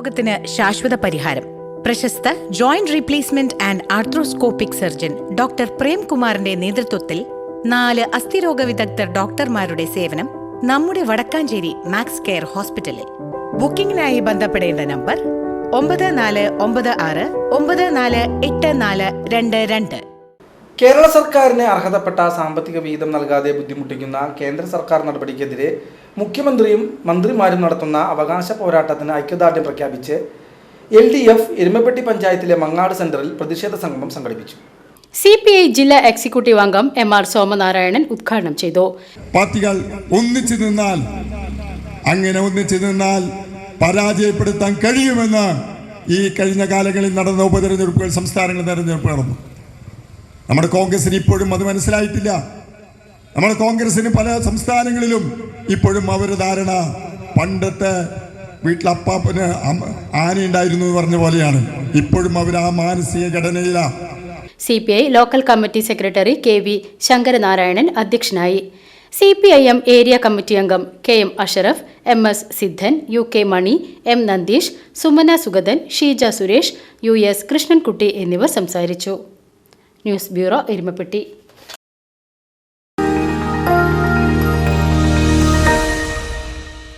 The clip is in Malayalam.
രോഗത്തിന് ശാശ്വത പരിഹാരം. പ്രശസ്ത joint replacement and arthroscopic surgeon doctor പ്രേംകുമാറിന്റെ നേതൃത്വത്തിൽ നാല് അസ്ഥിരോഗ വിദഗ്ധർ ഡോക്ടർമാരുടെ സേവനം നമ്മുടെ വടക്കാഞ്ചേരി മാക്സ് കെയർ ഹോസ്പിറ്റലിൽ. ബുക്കിംഗിനായി ബന്ധപ്പെടേണ്ട നമ്പർ ഒമ്പത് നാല് ഒമ്പത് ആറ് ഒമ്പത് നാല് എട്ട് നാല് രണ്ട് രണ്ട്. കേരള സർക്കാരിന് അർഹതപ്പെട്ട സാമ്പത്തിക വിഹിതം നൽകാതെ ബുദ്ധിമുട്ടിക്കുന്ന കേന്ദ്ര സർക്കാർ നടപടിക്കെതിരെ മുഖ്യമന്ത്രിയും മന്ത്രിമാരും നടത്തുന്ന അവകാശ പോരാട്ടത്തിന് ഐക്യദാർഢ്യം പ്രഖ്യാപിച്ച് എൽ ഡി എഫ് എരുമപ്പെട്ടി പഞ്ചായത്തിലെ മങ്ങാട് സെന്ററിൽ പ്രതിഷേധ സംഗമം സംഘടിപ്പിച്ചു. സി പി ഐ ജില്ലാ എക്സിക്യൂട്ടീവ് അംഗം എം ആർ സോമനാരായണൻ ഉദ്ഘാടനം ചെയ്തു. പാർട്ടികൾ ഒന്നിച്ചു നിന്നാൽ അങ്ങനെ ഒന്നിച്ചു നിന്നാൽ പരാജയപ്പെടുത്താൻ കഴിയുമെന്ന് ഈ കഴിഞ്ഞ കാലങ്ങളിൽ നടന്ന ഉപതെരഞ്ഞെടുപ്പുകൾ സംസ്ഥാനങ്ങളിൽ തെരഞ്ഞെടുപ്പ് നടന്നു. നമ്മുടെ കോൺഗ്രസിന് ഇപ്പോഴും അത് മനസ്സിലായിട്ടില്ല. നമ്മുടെ കോൺഗ്രസിന് പല സംസ്ഥാനങ്ങളിലും ഇപ്പോഴും അവർ ധാരണ പണ്ടത്തെ വീട്ടിലപ്പാപ്പന് ആന ഉണ്ടായിരുന്നു എന്ന് പറഞ്ഞ പോലെയാണ്. ഇപ്പോഴും അവർ ആ മാനസിക ഘടനയിലാണ് C P I local committee secretary K V Sankaranarayanan അധ്യക്ഷനായി. C P I M area committee അംഗം K M Ashraf M S Sidhan U K Mani M Nandeesh Sumana Sugathan Sheeja Suresh U S Krishnankutty എന്നിവർ സംസാരിച്ചു. News bureau Erumapetty.